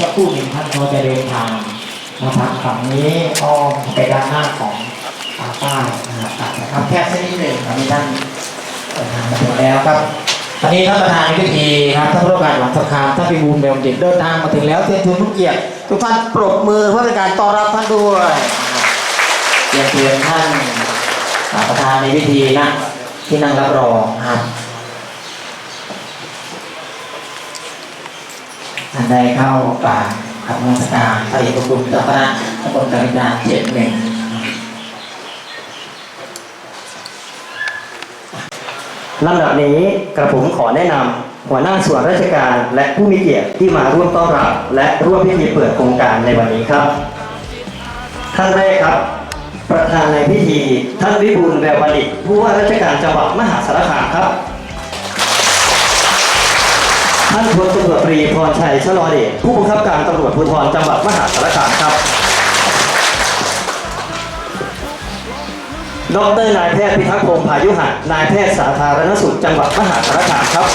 สักครู่หนึ่งท่านก็จะเดินทางนะครับฝั่งนี้อ้อมไปด้านหน้าของทาใต้นะครับนะครับแค่เส้นนิดหนึ่งตอนนี้ท่านเดินทางมาถึงแล้วครับตอนนี้ท่านประธานในพิธีครับท่านผู้ว่าการหลังสงครามท่านพิบูลเบลดิตเดินทางมาถึงแล้วเชิญชวนทุกเกียรติทุกท่านปรบมือเพื่อเป็นการต้อนรับท่านด้วยเรียนเชิญท่านประธานในพิธีนะที่นั่งรับรองครับ ท่านได้เข้ากราบขับมัสการพระเอกบุญเจ้าคณะตำบลกาลิดาเจ็ดหนึ่งลำดับนี้กระผมขอแนะนำหัวหน้าส่วนราชการและผู้มีเกียรติที่มาร่วมต้อนรับ และร่วมพิธีเปิดโครงการในวันนี้ครับ ท่านแรกครับ ประธานในพิธี ท่านวิบูลย์แววบัณฑิตผู้ว่าราชการจังหวัดมหาสารคามครับ ท่านพลตำรวจตรีพรชัยชลอเดชผู้บังคับการตำรวจภูธรจังหวัดมหาสารคามครับ ดรนายแพทย์พิทักษ์พงษ์พายุหะนายแพทย์สาธารณสุขจังหวัดมหาสารคามครับ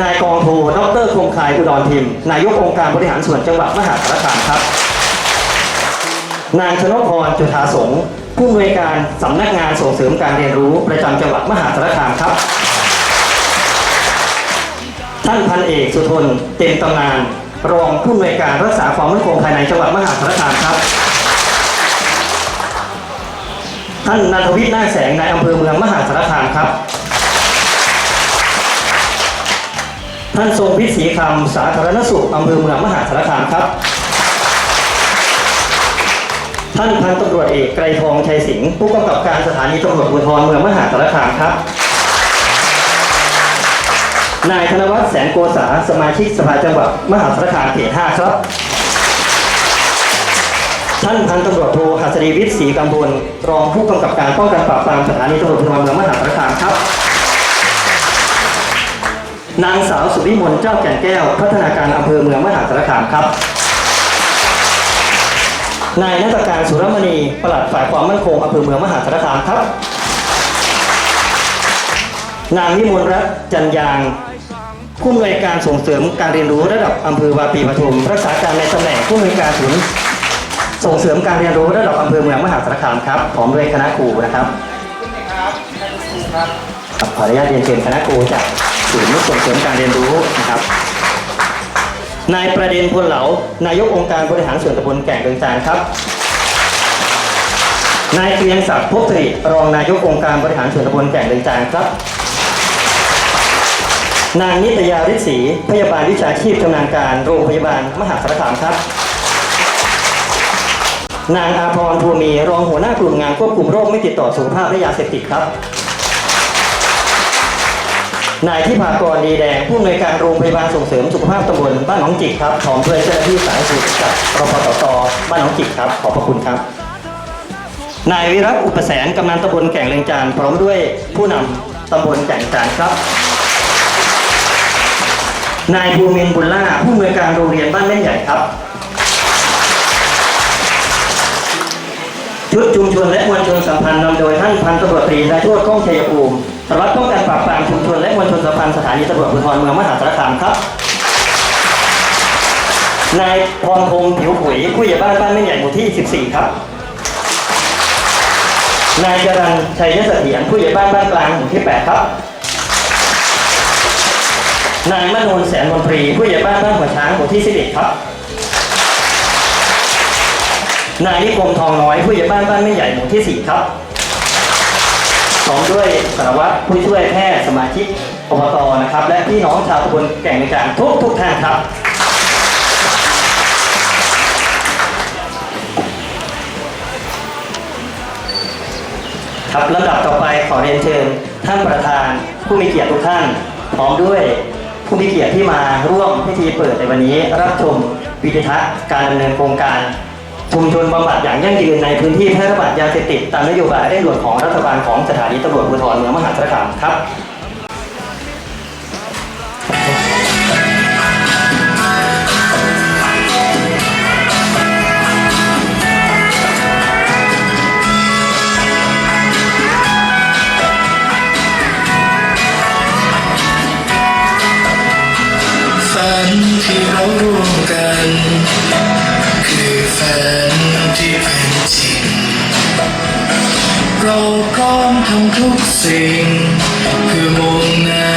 นายกองโทดรคงคายอุดรทิม นายกองค์การบริหารส่วนจังหวัดมหาสารคามครับ นางชนกพรจุธาสงผู้อำนวยการสำนักงานส่งเสริมการเรียนรู้ประจำจังหวัดมหาสารคามครับ ท่านพันเอกสุทนเต็มตำนาน รองผู้อำนวยการรักษาความมั่นคงภายในจังหวัดมหาสารคามครับ ท่านนันทวิทย์นาคแสงนายอำเภอเมืองมหาสารคามครับ ท่านทรงพิษศรีคำสาธารณสุขอำเภอเมืองมหาสารคามครับ ท่านพันตำรวจเอกไกรทองชัยสิงห์ผู้กำกับการสถานีตำรวจภูธรเมืองมหาสารคามครับ นายธนวัฒน์แสนโกษาสมาชิกสภาจังหวัดมหาสารคามเขต5ครับ ท่านพันตำรวจโทหัสดีวิทย์ศรีกำพลรองผู้กำกับการป้องกันปราบปรามสถานีตำรวจภูธรเมืองมหาสารคามครับ นางสาวสุวิมลเจ้าแก่นแก้ว พัฒนาการอำเภอเมืองมหาสารคามครับ นายนักการสุรมณีปลัดฝ่ายความมั่นคงอำเภอเมืองมหาสารคามครับนางวิมลรัตน์จันยาง ผู้อำนวยการส่งเสริมการเรียนรู้ระดับอำเภอวาปีปทุม รักษาการในตำแหน่งผู้อำนวยการศูนย์ส่งเสริมการเรียนรู้ระดับอำเภอเมืองมหาสารคามครับพร้อมด้วยคณะครูนะครับครับขออนุญาตเรียนเชิญคณะครูจากศูนย์ส่งเสริมการเรียนรู้นะครับนายประเด็นพลเหลานายกองค์การบริหารส่วนตำบลแก่งเรืองจานครับนายเกรียงศักดิ์ภพสิริรองนายกองค์การบริหารส่วนตำบลแก่งเรืองจานครับ นางนิตยาฤทธิ์ศรีพยาบาลวิชาชีพชำนาญการโรงพยาบาลมหาสารคามครับ นางอาพรภูมีรองหัวหน้ากลุ่มงานควบคุมโรคไม่ติดต่อสุขภาพและยาเสพติดครับนายที่พากรดีแดงผู้อำนวยการโรงพยาบาลส่งเสริมสุขภาพตำบลบ้านหนองจิกครับพร้อมด้วยเจ้าหน้าที่สาธารณสุขจากรพตตบ้านหนองจิกครับ ขอบพระคุณครับ นายวิรัตอุปแสนกำนันตำบลแก่งเลียงจานพร้อมด้วยผู้นำตำบลแก่งจานครับ นายภูมินบุญล่าผู้อำนวยการโรงเรียนบ้านแม่นใหญ่ครับชุดชุมชนและมวลชนสัมพันธ์นำโดยท่านพันตำรวจตรีนายโทษก้องชัยภูมิสารวัตรป้องกันปราบปรามชุมชนและมวลชนสัมพันธ์สถานีตำรวจภูธรเมืองมหาสารคามครับนายพรพงศ์ผิวผุยผู้ใหญ่บ้านบ้านแม่ใหญ่หมู่ที่ 14 ครับนายจรันชัยเสถียรผู้ใหญ่บ้านบ้านกลางหมู่ที่ 8 ครับ นายมโนนแสนมนตรีผู้ใหญ่บ้านบ้านหัวช้างหมู่ที่11ครับ นายนิคมทองน้อยผู้ใหญ่บ้านบ้านไม่ใหญ่หมู่ที่4ครับพร้อมด้วยสารวัตรผู้ช่วยแพทย์สมาชิกอบตนะครับ และพี่น้องชาวตำบลแก่งในการทุกทุกท่านครับ ครับลำดับต่อไปขอเรียนเชิญท่านประธานผู้มีเกียรติทุกท่าน พร้อมด้วย ผู้มีเกียรติที่มาร่วมพิธีเปิดในวันนี้ รับชมวิดีทัศน์การดำเนินโครงการ ชุมชนบำบัดอย่างยั่งยืนในพื้นที่แพร่ระบาดยาเสพติดตามนโยบายเร่งด่วนของรัฐบาลของสถานีตำรวจภูธรเมืองมหาสารคามครับ ทุกสิ่งเพื่อมุ่งหน้า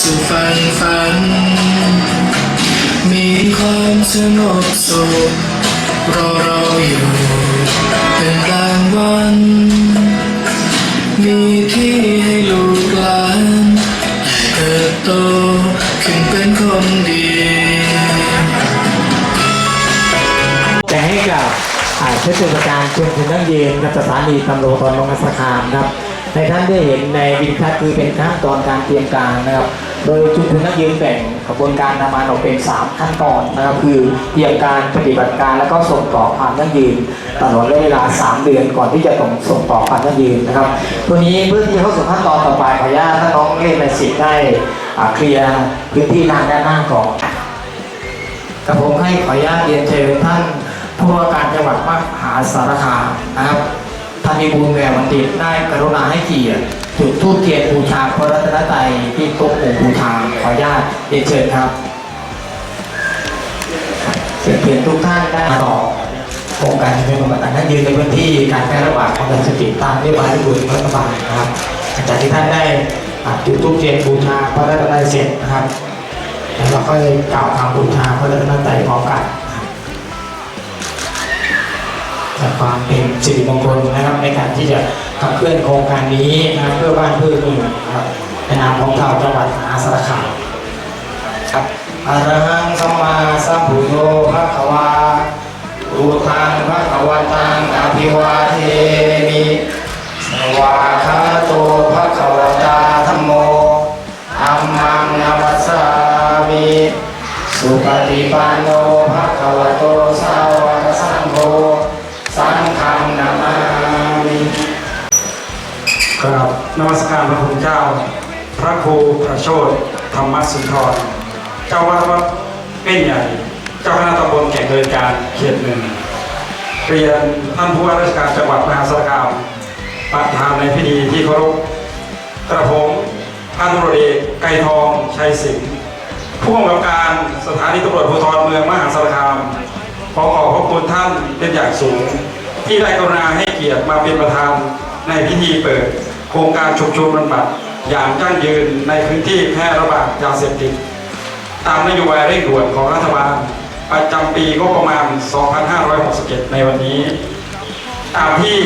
สู่ฝันฝัน มีความสงบสุขรอเราอยู่เป็นรางวัลมีที่ให้ลูกหลานได้เติบโตขึ้นเป็นคนดีแต่ให้กับอ่าเทศบาลชุมชนนั่งยืนกับสถานีตำรวจตอนลงสคามครับ ในท่านได้เห็นในวิดีทัศน์คือเป็นขั้นตอนการเตรียมการนะครับ โดยชุมชนนั่งยืนแบ่งกระบวนการทำงาออกเป็น 3 ขั้นตอนนะครับคือเตรียมการปฏิบัติการแล้วก็ส่งต่อความยั่งยืนตลอดระยะเวลา 3 เดือนก่อนที่จะส่งส่งต่อความยั่งยืนนะครับ ตัวนี้เพื่อที่จะเข้าสู่ขั้นตอนต่อไปขออนุญาตถ้านน้องเล่นในสิทธิ์ได้เคลียร์พื้นที่ทางด้านหน้าก่อนกับผมให้ขออนุญาตเรียนเชิญท่านผู้ว่าการจังหวัดมหาสารคามนะครับ ท่านมีบุญแหวนวันติดได้กรุณาให้เกียรติจุดธูปเทียนบูชาพระรัตนตรัยที่ต๊ะหมู่บูชาขออนุญาตเรียนเชิญครับเชิญเพียนทุกท่านได้ต่อโครงการเป็นบำบัดนั้นยืนในพื้นที่การแพร่ระบาดของยาเสพติดตามนโยบายที่บุญรัฐบาลนะครับหลังจากที่ท่านได้จุดธูปเทียนบูชาพระรัตนตรัยเสร็จนะครับแล้วเราก็เลยกล่าวคำบูชาพระรัตนตรัยพร้อมกัน ครับจากความเป็นสิริมงคลนะครับในการที่จะขับเคลื่อนโครงการนี้นะครับเพื่อบ้านเพื่อเมืองนะครับในนามของชาวจังหวัดมหาสารคามครับอะระหังสัมมาสัมพุทโธภะคะวาอุทังภะคะวันตังอภิวาเทมิสวาคาโตภะคะวตาธัมโมธัมมังนามัสสามิสุปฏิปันโน นมัสการพระคุณเจ้า พระครูประโชดธรรมสุนทร เจ้าวัดวัดเป็นใหญ่ เจ้าคณะตำบลแก่งเดินการเขตหนึ่งเรียนท่านผู้ว่าราชการจังหวัดมหาสารคามประธานในพิธีที่เคารพกระผมพันตำรวจเอกไกรทองชัยสิงห์ผู้กำกับการสถานีตำรวจภูธรเมืองมหาสารคามขอขอบพระคุณท่านเป็นอย่างสูง ที่ได้กรุณาให้เกียรติมาเป็นประธานในพิธีเปิด โครงการชุมชนบำบัดอย่างยั่งยืนในพื้นที่แพร่ระบาดยาเสพติด ตามนโยบายเร่งด่วนของรัฐบาล ประจำปีงบประมาณ 2567 ในวันนี้ ตามที่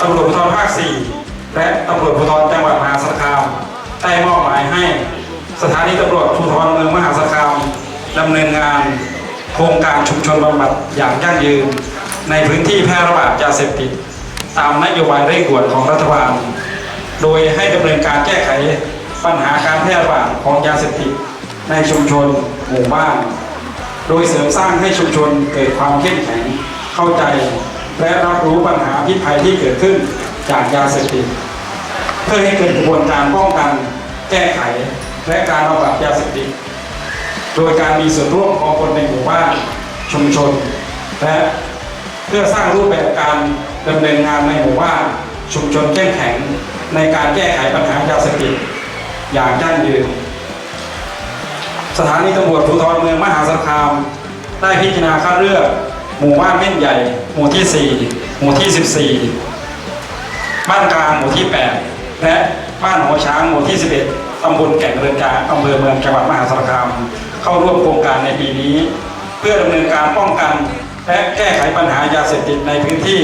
ตำรวจภูธรภาค 4 และตำรวจภูธรจังหวัดมหาสารคามได้มอบหมายให้สถานีตำรวจภูธรเมืองมหาสารคามดำเนินงาน โครงการชุมชนบำบัดอย่างยั่งยืน ในพื้นที่แพร่ระบาดยาเสพติด ตามนโยบายเร่งด่วนของรัฐบาล โดยให้ดำเนินการแก้ไขปัญหาการแพร่ระบาดของยาเสพติดในชุมชนหมู่บ้าน โดยเสริมสร้างให้ชุมชนเกิดความเข้มแข็งเข้าใจ และรับรู้ปัญหาพิษภัยที่เกิดขึ้นจากยาเสพติดเพื่อให้เกิดกระบวนการป้องกัน แก้ไขและการระบาดยาเสพติดโดยการมีส่วนร่วมของคนในหมู่บ้านชุมชน และเพื่อสร้างรูปแบบการ ดำเนินงานในหมู่บ้านชุมชนเข้มแข็งในการแก้ไขปัญหายาเสพติดอย่างยั่งยืน สถานีตำรวจภูธรเมืองมหาสารคาม ได้พิจารณาคัดเลือกหมู่บ้านเม่นใหญ่ หมู่ที่ 4 หมู่ที่ 14 บ้านกลางหมู่ที่ 8 และบ้านหัวช้างหมู่ที่ 11 ตำบลแก่งเรือนกาอำเภอเมืองจังหวัดมหาสารคาม เข้าร่วมโครงการในปีนี้ เพื่อดำเนินการป้องกัน และแก้ไขปัญหายาเสพติดในพื้นที่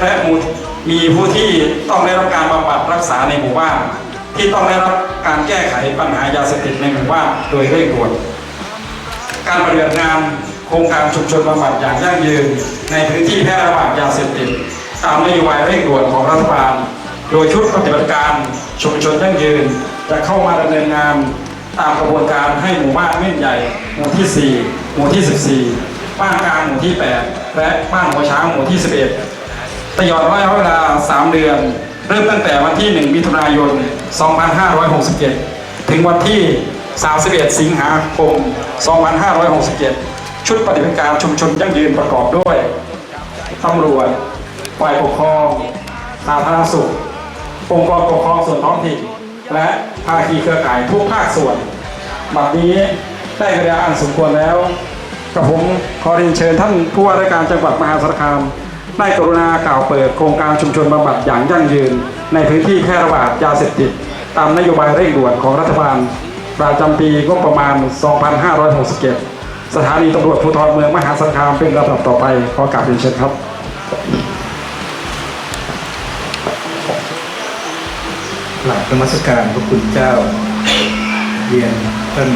และมูมีผู้ที่ต้องได้รับการบำบัดรักษาในหมู่บ้านที่ต้องได้รับการแก้ไขปัญหายาเสพติดในหมู่บ้านโดยเร่งด่วน การปฏิบัติงานโครงการชุมชนบำบัดอย่างยั่งยืน ในพื้นที่แพร่ระบาดยาเสพติดตามนโยบายเร่งด่วนของรัฐบาล โดยชุดปฏิบัติการชุมชนยั่งยืน จะเข้ามาดำเนินงานตามกระบวนการให้หมู่บ้านเม่นใหญ่หมู่ที่ 4 หมู่ที่ 14 บ้านกลางหมู่ที่ 8 และบ้านหัวช้างหมู่ที่ 11 ตลอดระยะเวลา 3 เดือน เริ่มตั้งแต่วันที่ 1 มิถุนายน 2567 ถึงวันที่ 31 สิงหาคม 2567 ชุดปฏิบัติการชุมชนยั่งยืนประกอบด้วยตำรวจฝ่ายปกครองสาธารณสุข องค์กรปกครองส่วนท้องถิ่น และภาคีเครือข่ายทุกภาคส่วน บัดนี้ได้เวลาอันสมควรแล้ว กับผมขอเรียนเชิญท่านผู้ว่าราชการจังหวัดมหาสารคาม ได้กรุณากล่าวเปิดโครงการชุมชนบำบัดอย่างยั่งยืน ในพื้นที่แพร่ระบาดยาเสพติด ตามนโยบายเร่งด่วนของรัฐบาล ประจำปีงบประมาณ 2567 สถานีตำรวจภูธรเมืองมหาสารคามเป็นลำดับต่อไป ขอกราบเรียนเชิญครับหลังนมัสการพระคุณเจ้า เรียนท่าน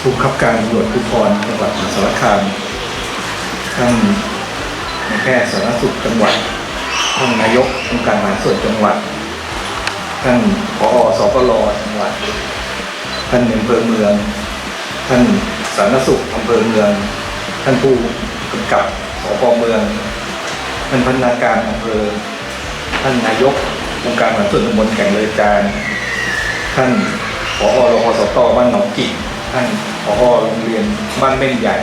ผู้บังคับการตำรวจภูธรจังหวัดมหาสารคามท่าน แพทย์สาธารณสุขจังหวัดท่านนายกองค์การบริหารส่วนจังหวัด ท่านผอสปลจังหวัด ท่านในอำเภอเมือง ท่านสาธารณสุขอำเภอเมือง ท่านผู้กำกับสพเมือง ท่านพนักงานอำเภอ ท่านนายกองค์การบริหารส่วนตำบลแก่งเลยจานท่านผอรพสตบ้านหนองกิจท่านผอโรงเรียนบ้านเม่นใหญ่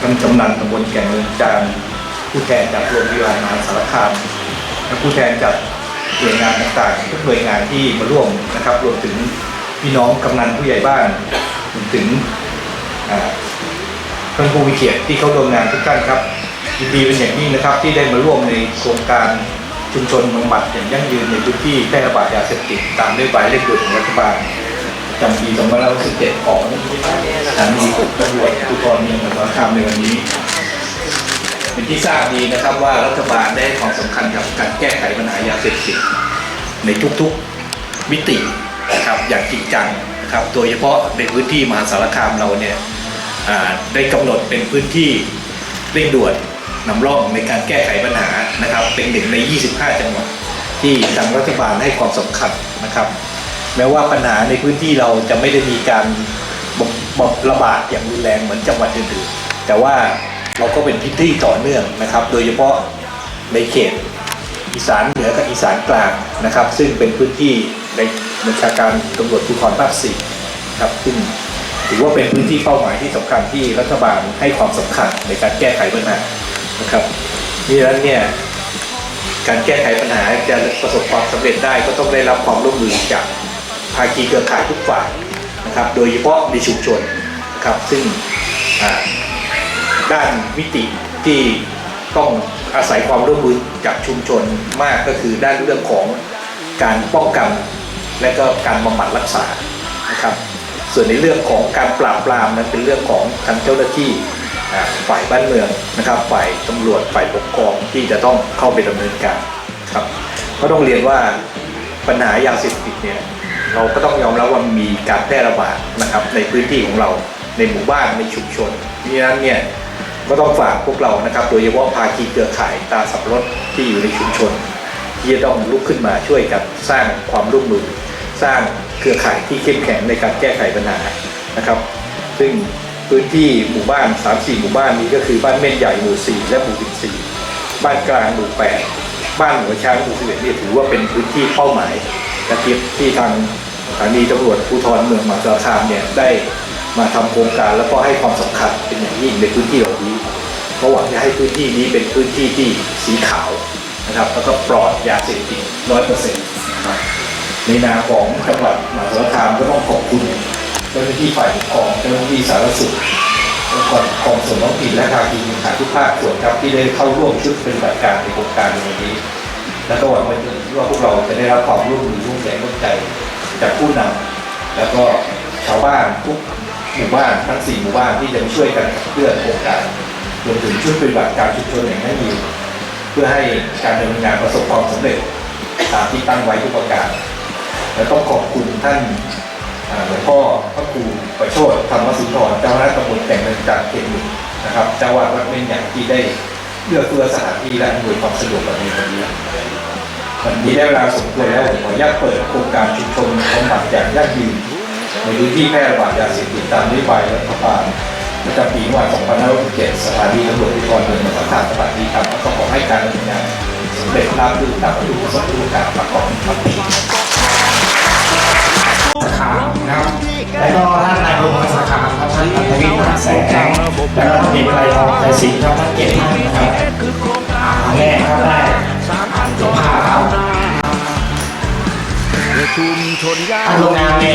ท่านกำนันตำบลแก่งเลยจาน ผู้แทนจากโรงพยาบาลมหาสารคามและผู้แทนจากหน่วยงานต่างๆทุกหน่วยงานที่มาร่วมนะครับ รวมถึงพี่น้องกำนันผู้ใหญ่บ้านรวมถึงท่านผู้มีเกียรติที่เข้าร่วมงานทุกท่านครับยินดีเป็นอย่างยิ่งนะครับ ที่ได้มาร่วมในโครงการชุมชนบำบัดอย่างยั่งยืนในพื้นที่แพร่ระบาดยาเสพติดตามนโยบายเร่งด่วนของรัฐบาลจำปี2567ของสถานีตำรวจภูธรเมืองสารคามในวันนี้ เป็นที่ทราบดีนะครับว่ารัฐบาลได้ความสำคัญกับการแก้ไขปัญหายาเสพติดในทุกๆมิตินะครับอย่างจริงจังนะครับโดยเฉพาะในพื้นที่มหาสารคามเราเนี่ยได้กำหนดเป็นพื้นที่เร่งด่วนนำร่องในการแก้ไขปัญหานะครับ เป็นหนึ่งใน 25 จังหวัดที่ทางรัฐบาลให้ความสำคัญนะครับ แม้ว่าปัญหาในพื้นที่เราจะไม่ได้มีการบระบาดอย่างรุนแรงเหมือนจังหวัดอื่นๆแต่ว่า เราก็เป็นพื้นที่ต่อเนื่องนะครับ โดยเฉพาะในเขตอีสานเหนือกับอีสานกลางนะครับ ซึ่งเป็นพื้นที่ในบัญชาการตำรวจภูธรภาคสี่ครับซึ่งถือว่าเป็นพื้นที่เป้าหมายที่สำคัญที่รัฐบาลให้ความสำคัญในการแก้ไขปัญหานะครับนี่นั้นเนี่ยการแก้ไขปัญหาจะประสบความสำเร็จได้ก็ต้องได้รับความร่วมมือจากภาคีเครือข่ายทุกฝ่ายนะครับ โดยเฉพาะในชุมชนนะครับซึ่งอ่า ด้านมิติที่ต้องอาศัยความร่วมมือจากชุมชนมากก็คือด้านเรื่องของการป้องกันและก็การบำบัดรักษานะครับ ส่วนในเรื่องของการปราบปรามนั้นเป็นเรื่องของทางเจ้าหน้าที่ฝ่ายบ้านเมืองนะครับ ฝ่ายตำรวจฝ่ายปกครองที่จะต้องเข้าไปดำเนินการครับก็ต้องเรียนว่าปัญหายาเสพติดเนี่ยเราก็ต้องยอมรับว่ามีการแพร่ระบาดนะครับในพื้นที่ของเราในหมู่บ้านในชุมชนเพราะฉะนั้นเนี่ย ก็ต้องฝากพวกเรานะครับ โดยเฉพาะภาคีเครือข่ายตาสับรถที่อยู่ในชุมชน ที่จะต้องลุกขึ้นมาช่วยกันสร้างความร่วมมือ สร้างเครือข่ายที่เข้มแข็งในการแก้ไขปัญหานะครับ ซึ่งพื้นที่หมู่บ้าน 3-4 หมู่บ้านนี้ก็คือบ้านเม่นใหญ่หมู่ 4 และหมู่ 14 บ้านกลางหมู่ 8 บ้านหัวช้างหมู่ 11เนี่ยถือว่าเป็นพื้นที่เป้าหมายนะครับที่ทางสถานีตำรวจภูธรเมืองมหาสารคามเนี่ยได้มาทำโครงการแล้วก็ให้ความสำคัญเป็นอย่างยิ่งในพื้นที่เหล่านี้ เพราหวังจะให้พื้นที่นี้เป็นพื้นที่ที่สีขาวนะครับแล้วก็ปลอดยาเสพติดร้อยเปอร์เซ็นต์ในนามของจังหวัดมหาสารคามก็ต้องขอบคุณเจ้าหน้าที่ฝ่ายปกครองเจ้าหน้าที่สาธารณสุของค์กรกองส่วนท้องถิ่นและภาคีเครือข่ายทุกภาคส่วนครับที่ได้เข้าร่วมชุดปฏิบัติการในโครงการในวันนี้ และก็หวังไว้ถึงว่าพวกเราจะได้รับความร่วมมือร่วมแรงร่วมใจจากผู้นำแล้วก็ชาวบ้านทุกหมู่บ้านทั้งสี่หมู่บ้านที่จะมาช่วยกันเคลื่อโครงการ รวมถึงชุดปฏิบัติการชุมชนอย่างยั่งยืนเพื่อให้การดำเนินงานประสบความสำเร็จตามที่ตั้งไว้ทุกประการ และต้องขอบคุณท่านหลวงพ่อพระครูประโชดธรรมสุนทรเจ้าคณะตำบลแต่งเมืองจากเขตหนึ่งนะครับเจ้าวาดวัดเม่นอย่างที่ได้เลือกเพื่อสถานที่และอำนวยความสะดวกแบบนี้วันนี้วันนี้ได้เวลาสมควรแล้วผมขออนุญาตเปิดโครงการชุมชนบำบัดอย่างยั่งยืนในพื้นที่แพร่ระบาดยาเสพติดตามนโยบายรัฐบาล ประจำปีงบ2567สถานีตำรวจภูธรเมืองมหาสารคามสวัสดีครับก็ขอให้การดำเนินงานสำเร็จราบรื่นตามวัตถุประสงค์ทุกการประกอบครับขานะครับแล้วก็ท่านนายกองค์สาขาครับท่านอัธวิทย์มหาแสงแล้วก็ท่านเอกไกรทองใจศรีครับท่านเกียรติท่านนะครับแม่ครับได้จบผ่าครับ ชุมชนย่านลงนามใน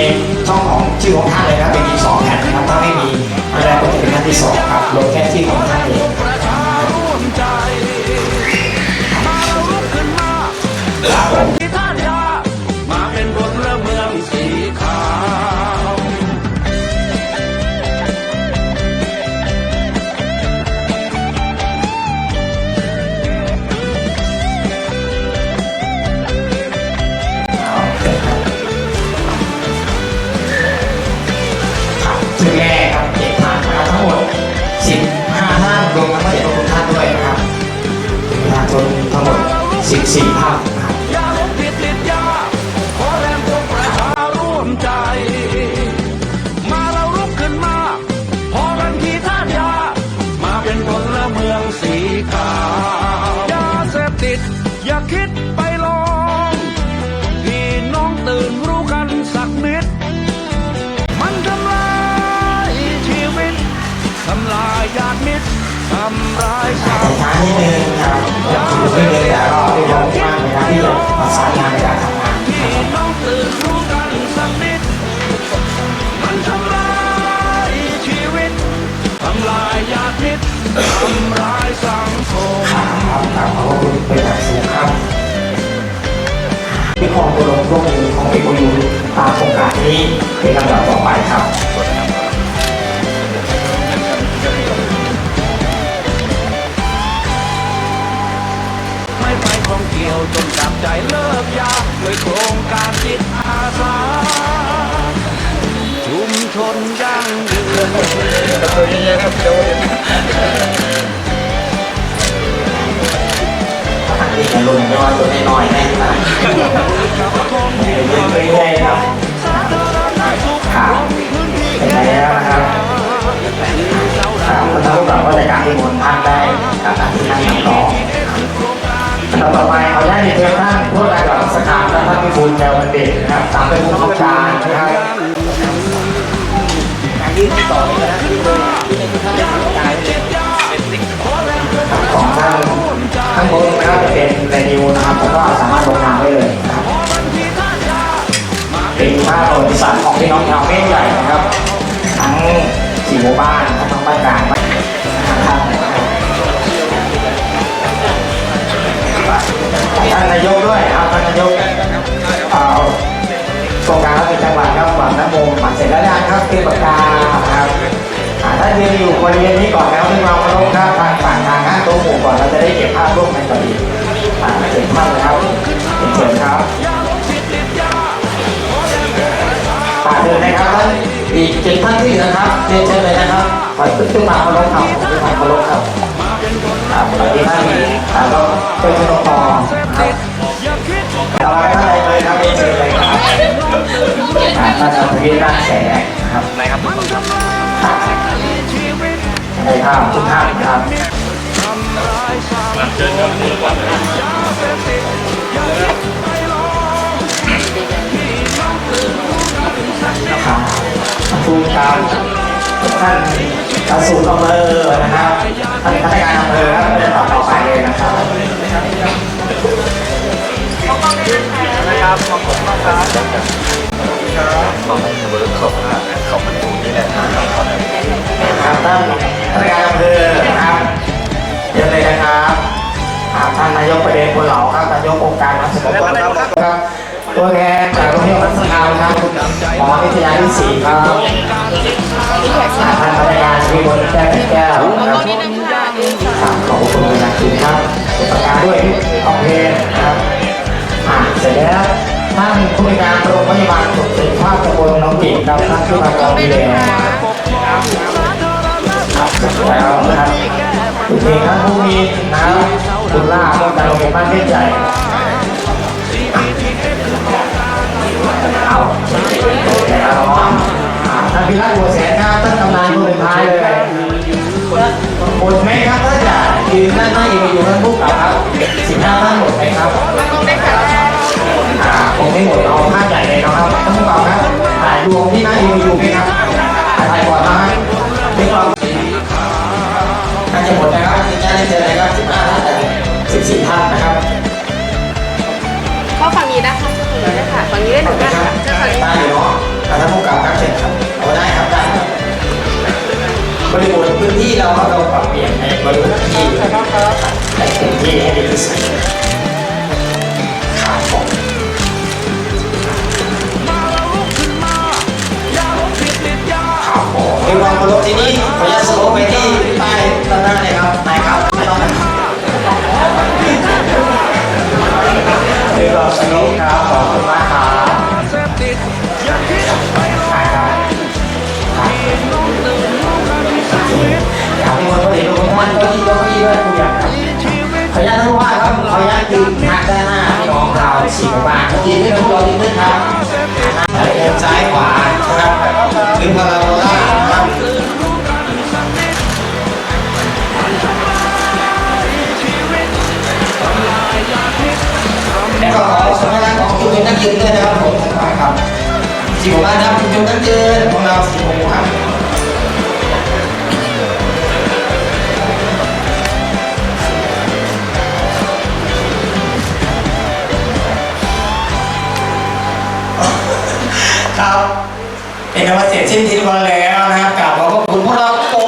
ช่องของชื่อของท่านเลยครับเป็นที่สองแผ่นนะครับถ้าไม่มีอะไรก็จะเป็นหน้าที่สองครับลงแค่ชื่อของท่านเองครับผม นิดนึงแต่ก็เรียบร้อยมากนการที่จะประสานงานในการทำงานนะครับครับครับขอบคุณเป็นอย่างสูงครับที่ของตัวลงร่วมมือของเอกยูตามโครงการนี้เป็นลำดับต่อไปครับ ใจเลิกยาด้วยโครงการจิตอาสา ชุมชนยั่งยืนทางนี้จะลงน้อยตัวน้อยๆแน่ครับเรื่อยๆครับครับเป็นไงแล้วนะครับครับแล้วก็แบบว่าในการที่มนท่านได้กับการที่ท่านนำต่อ ต่อไปขออนุญาตเรียนเชิญท่านผู้ได้กับสถานและท่านพิบูลแก้วบัณฑิตนะครับตามเป็นผู้เข้าการนะครับการยื่นต่อเลยนะที่เลยที่ในท่านได้การของท่านข้างบนนะครับเป็นเมนูนะครับแล้วก็สามารถลงนามได้เลยนะครับเป็นภาพประวัติศาสตร์ของพี่น้องชาวเมฆใหญ่นะครับ ทั้งสี่หมู่บ้านทั้งบ้านกลางานนายกด้วยครับท่านนายกเอ่อโครงการรับเป็นจังหวัดครับหวังน้ำมงหมันเสร็จแล้วนะครับเตรียมปากกาครับอ่าถ้ายืนอยู่บริเวณนี้ก่อนแล้วที่เราเคารพครับทางฝั่งทางข้างโต๊ะหมู่ก่อนเราจะได้เก็บภาพร่วมกันกับอีกอ่าเก็บภาพนะครับเชิญครับฝากเดินนะครับท่านอีกเจ็ดท่านที่นะครับเรียนเชิญเลยนะครับขอขึ้นมาเคารพครับขึ้นมาเคารพครับครับสวัสดีท่านอ่าก็เป็นขนมต่อ ครับเอาไปท่านใดเลยครับเรียนเชิญเลยครับอ่าท่านอัธวิทย์ร่างแสงนะครับไหนครับในภาพทุกท่านนะครับครับภูมิการท่านกสูนอำเภอนะครับท่านพนักงานอำเภอครับเดินต่อต่อไปเลยนะครับ ครับท่านพนักงานอำเภอนะครับเชิญเลยนะครับท่านนายกประเด็นคนเหล่าครับนายกองค์การนำเสนอครับตัวแทนจากโรงเรียนวัดสงามครับหมอวิทยาที่สี่ครับอ่าท่านพนักงานชีวิตบนแก้วแก้วนะครับขอบคุณนอย่างสูงครับประกาศด้วยออกเพลงครับ อ่านเสร็จแล้วท่านผู้ในการโรงพยาบาลสุขสุขภาพตำบลน้องปิ่นครับท่านผู้มากองดูแลครับเสร็จแล้วนะครับโอเคครับผู้มีนะครับคุณล่าเมื่อการโรงเรียนบ้านเทศใหญ่ท่านพิรัตบัวแสนครับท่านกำนันคนสุดท้ายเลยหมดไหมครับถ้านจะยืนด้านหน้าเองอยู่ท่านผู้กล่าวครับสิบห้าท่านหมดไหมครับ อ่าคงไม่หมดเอาภาพใหญ่เลยนะครับท่านผู้กล่าวครับถ่ายรวมที่หน้าเองอยู่ไหมครับถ่ายก่อนนะครับไม่กล่าวน่าจะหมดนะครับที่จะได้เจอนะครับสิบห้าท่านแต่สิบสี่ท่านนะครับเข้าฝั่งนี้นะคะฝั่งนี้ค่ะฝั่งนี้ได้หนึ่งท่านค่ะเจ้าฝั่งนี้ได้อยู่เนาะท่านผู้กล่าวครับเชิญครับเอาได้ครับได้บริบทพื้นที่เราเราปรับเปลี่ยนในบริบทที่ให้เต็มที่ให้ดีที่สุด โลปครับขอบคุณมากครับครับครับครับมีคนผลิตทุกท่านก็ที่เก้าอี้ด้วยทุกอยางครับขออนุญาตท่านผู้ว่าครับขออนุญาตยืนทางด้านหน้าพี่น้องเราสี่หมู่บ้านเมื่อกี้ที่ทุกเราดิ้นขึ้นครับเอ็นซ้ายขวาครับดึงพาราโบลานะครับ ก็ขอให้ชมการของคุณนักยืนด้วยนะครับผมมาครับสิบหกล้าครับคุณจุ๊นักยืนของเราสิบหกครับครับเป็นนวัตเสียชิ้นทีนวันแล้วนะครับกลับขอบคุณพวกเรา